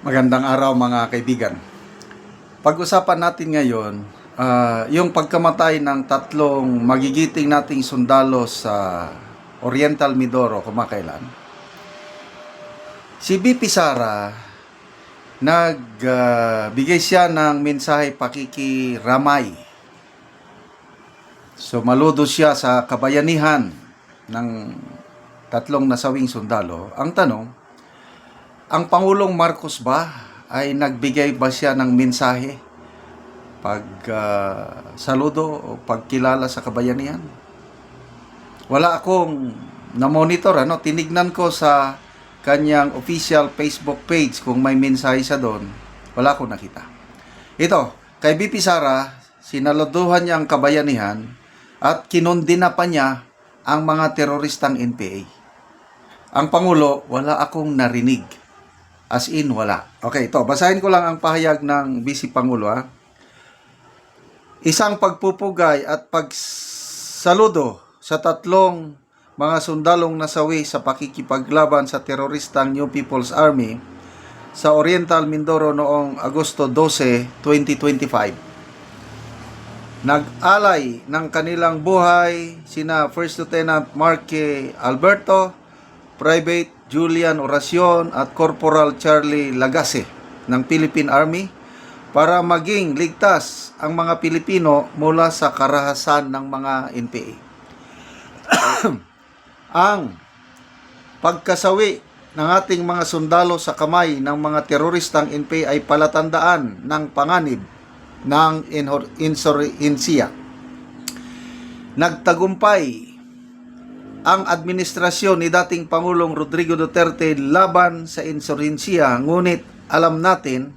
Magandang araw mga kaibigan. Pag-usapan natin ngayon ah, yung pagkamatay ng tatlong magigiting nating sundalo sa Oriental Mindoro kumakailan. Si BP Sara nagbigay siya ng mensahe pakikiramay. So maludo siya sa kabayanihan ng tatlong nasawing sundalo. Ang tanong, ang Pangulong Marcos ba ay nagbigay ba siya ng mensahe pag ah, saludo o pagkilala sa kabayanihan? Wala akong na-monitor, ano? Tinignan ko sa kanyang official Facebook page kung may mensahe siya doon. Wala akong nakita. Ito, kay BP Sara, sinaluduhan niya ang kabayanihan at kinundina pa niya ang mga teroristang NPA. Ang Pangulo, wala akong narinig. As in, wala. Okay, ito. Basahin ko lang ang pahayag ng Vice Pangulo. Ha? Isang pagpupugay at pagsaludo sa tatlong mga sundalong nasawi sa pakikipaglaban sa teroristang New People's Army sa Oriental Mindoro noong Agosto 12, 2025. Nag-alay ng kanilang buhay sina First Lieutenant Marque Alberto, Private Julian Oracion at Corporal Charlie Lagase ng Philippine Army para maging ligtas ang mga Pilipino mula sa karahasan ng mga NPA. ang pagkasawi ng ating mga sundalo sa kamay ng mga teroristang NPA ay palatandaan ng panganib ng insurhensiya. Nagtagumpay ang administrasyon ni dating Pangulong Rodrigo Duterte laban sa insurhensiya ngunit alam natin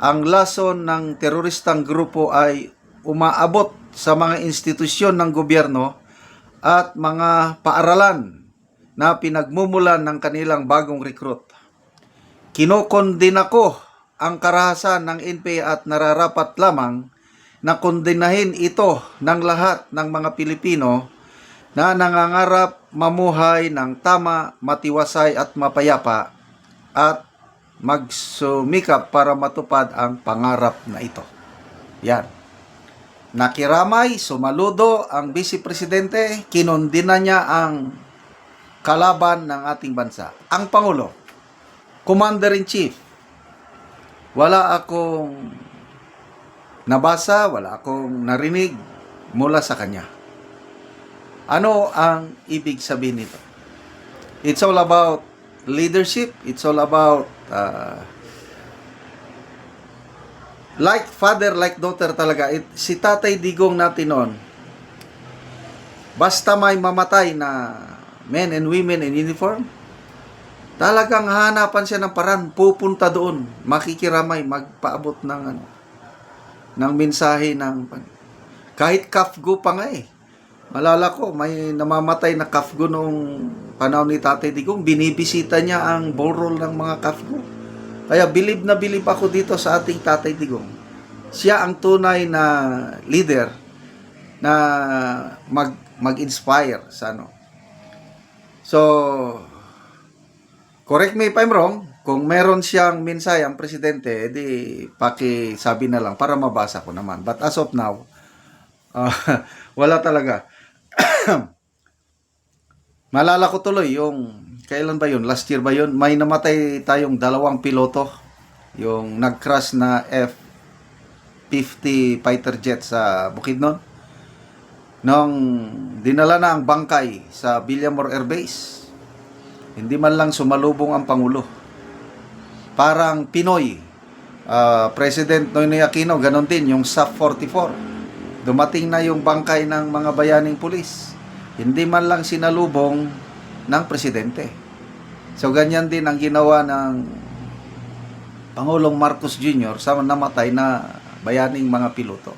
ang lason ng teroristang grupo ay umaabot sa mga institusyon ng gobyerno at mga paaralan na pinagmumulan ng kanilang bagong recruit. Kinokondina ko ang karahasan ng NPA at nararapat lamang na kondinahin ito ng lahat ng mga Pilipino na nangangarap mamuhay ng tama, matiwasay at mapayapa at magsumikap para matupad ang pangarap na ito. Yan. Nakiramay, sumaludo ang Vice Presidente, kinundina niya ang kalaban ng ating bansa. Ang Pangulo, Commander-in-Chief, wala akong nabasa, wala akong narinig mula sa kanya. Ano ang ibig sabihin nito? It's all about leadership. It's all about uh, like father, like daughter talaga. It, si Tatay Digong natin noon, basta may mamatay na men and women in uniform, talagang hahanapan siya ng paraan, pupunta doon, makikiramay, magpaabot ng ano, ng mensahe ng kahit kafgo pa nga eh. Malala ko, may namamatay na kafgo noong panahon ni Tatay Digong, binibisita niya ang ballroom ng mga kafgo. Kaya bilib na bilib ako dito sa ating Tatay Digong. Siya ang tunay na leader na mag mag-inspire sa ano. So, correct me if I'm wrong, kung meron siyang mensahe ang presidente, edi pakisabi na lang para mabasa ko naman. But as of now, ah, wala talaga. Malala ko tuloy yung kailan ba yun? Last year ba yun? May namatay tayong dalawang piloto. Yung nag-crash na F-50 fighter jet sa Bukidnon. Nung dinala na ang bangkay sa Villamor Air Base, hindi man lang sumalubong ang Pangulo. Parang Pinoy. Ah, President Noynoy Aquino, ganon din, yung SAF 44. Dumating na yung bangkay ng mga bayaning pulis. Hindi man lang sinalubong ng presidente. So ganyan din ang ginawa ng Pangulong Marcos Jr. sa namatay na bayaning mga piloto.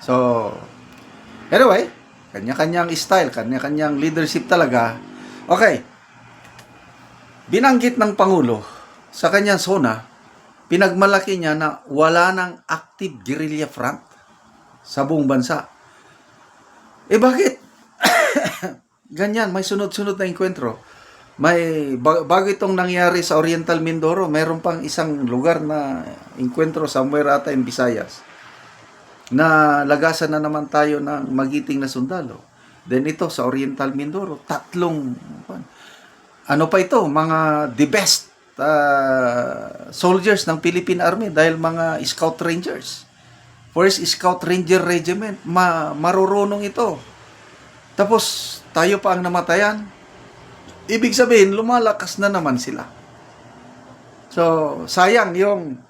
So, anyway, kanya-kanyang style, kanya-kanyang leadership talaga. Okay, binanggit ng Pangulo sa kanyang zona, pinagmalaki niya na wala ng active guerrilla front sa buong bansa. Eh bakit? Ganyan, may sunod-sunod na enkwentro. may ba- bago itong nangyari sa Oriental Mindoro, meron pang isang lugar na encuentro somewhere ata in Visayas na lagasan na naman tayo ng magiting na sundalo. Then ito sa Oriental Mindoro, tatlong ano pa ito, mga the best uh, soldiers ng Philippine Army dahil mga Scout Rangers. First Scout Ranger Regiment, ma marurunong ito. Tapos tayo pa ang namatayan. Ibig sabihin, lumalakas na naman sila. So, sayang yung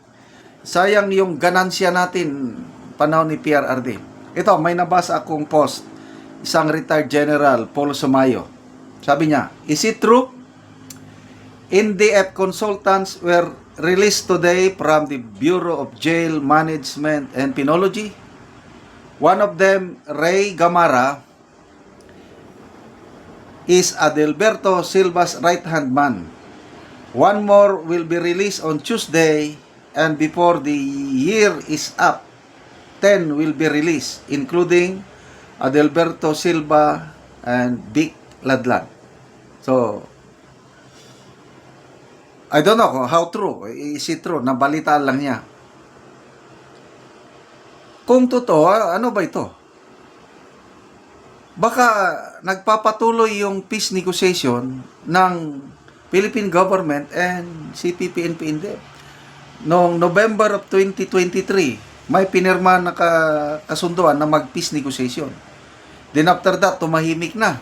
sayang yung ganansya natin panahon ni PRRD. Ito, may nabasa akong post isang retired general, Paul Sumayo. Sabi niya, is it true? NDF consultants were released today from the Bureau of Jail Management and Penology. One of them, Ray Gamara, is Adelberto Silva's right-hand man. One more will be released on Tuesday and before the year is up, 10 will be released, including Adelberto Silva and Vic Ladlan. So, I don't know how true. Is it true? Nabalitaan lang niya. Kung totoo, ano ba ito? Baka nagpapatuloy yung peace negotiation ng Philippine government and CPP and PND. Noong November of 2023, may pinirma na ka- kasunduan na mag-peace negotiation. Then after that, tumahimik na.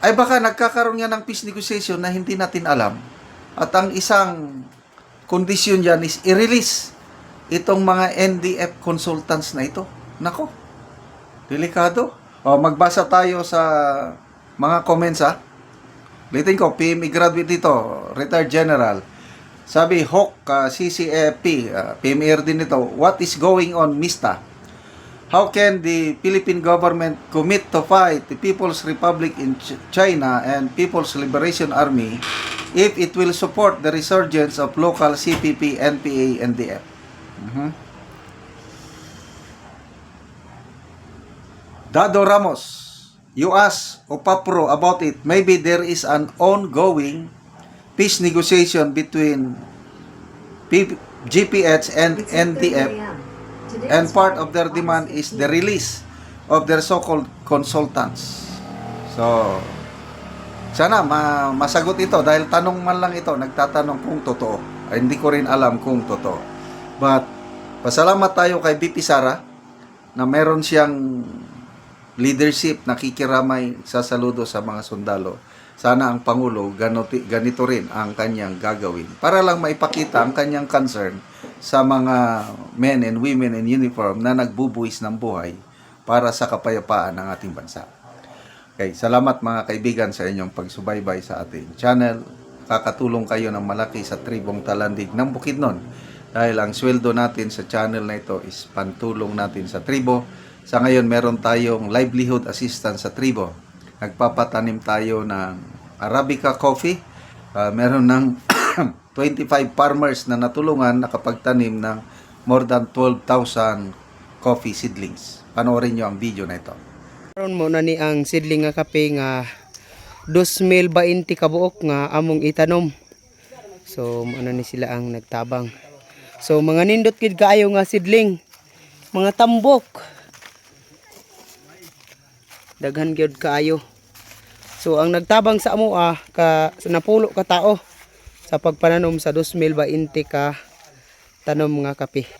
Ay baka nagkakaroon nga ng peace negotiation na hindi natin alam. At ang isang kondisyon dyan is i-release itong mga NDF consultants na ito. Nako, delikado. O, magbasa tayo sa mga comments ha. Litin ko, PME graduate dito, retired general. Sabi, Hawk, uh, CCFP, uh, PMR din ito, what is going on, Mista? How can the Philippine government commit to fight the People's Republic in Ch- China and People's Liberation Army if it will support the resurgence of local CPP, NPA, NDF? Mhm. Dado Ramos, you ask Opapro about it. Maybe there is an ongoing peace negotiation between P- GPH and NDF and part of their demand is the release of their so-called consultants. So, sana ma masagot ito dahil tanong man lang ito, nagtatanong kung totoo. Ay, hindi ko rin alam kung totoo. But, pasalamat tayo kay BP Sara na meron siyang leadership, nakikiramay sa saludo sa mga sundalo. Sana ang Pangulo ganito, ganito rin ang kanyang gagawin para lang maipakita ang kanyang concern sa mga men and women in uniform na nagbubuwis ng buhay para sa kapayapaan ng ating bansa. Okay, salamat mga kaibigan sa inyong pagsubaybay sa ating channel. Kakatulong kayo ng malaki sa tribong talandig ng Bukidnon dahil ang sweldo natin sa channel na ito is pantulong natin sa tribo. Sa ngayon, meron tayong livelihood assistance sa tribo. Nagpapatanim tayo ng Arabica coffee. Ah, meron ng 25 farmers na natulungan nakapagtanim ng more than 12,000 coffee seedlings. Panoorin nyo ang video na ito. Karon mo na ni ang sidling nga kape nga 2020 kabuok nga among itanom. So ano ni sila ang nagtabang. So mga nindot kid kaayo nga sidling. Mga tambok. Daghan gyud kaayo. So ang nagtabang sa amo ah ka sa napulo ka tao sa pagpananom sa 2020 ka tanom nga kape.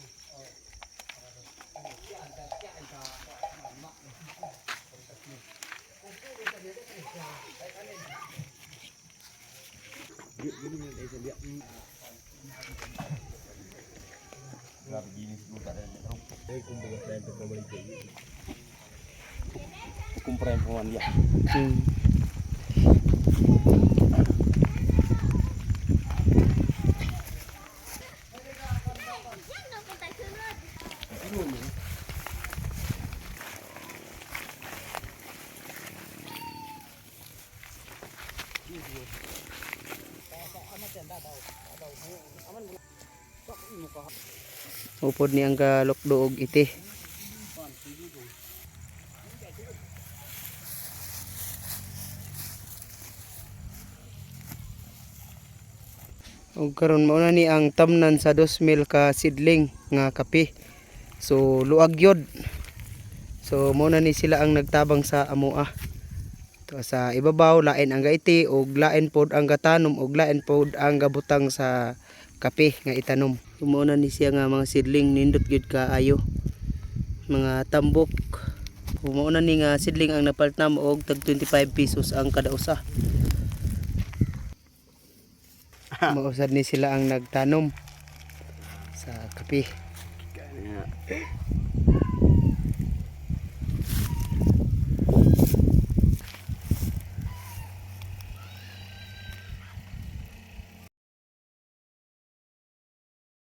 perempuan-perempuan ya. Hmm. upod niyang galok doog iti ug karon mao na ni ang tamnan sa 2,000 ka seedling nga kape. So luag yod so mao na ni sila ang nagtabang sa amoa to sa ibabaw lain ang gaiti ug lain pod ang gatanom ug lain pod ang gabutang sa kape nga itanom. So, mao na ni siya nga mga seedling nindot gyud kaayo mga tambok. Mao na ni nga seedling ang napalit na og tag 25 pesos ang kada usa Mausad ni sila ang nagtanom sa kape.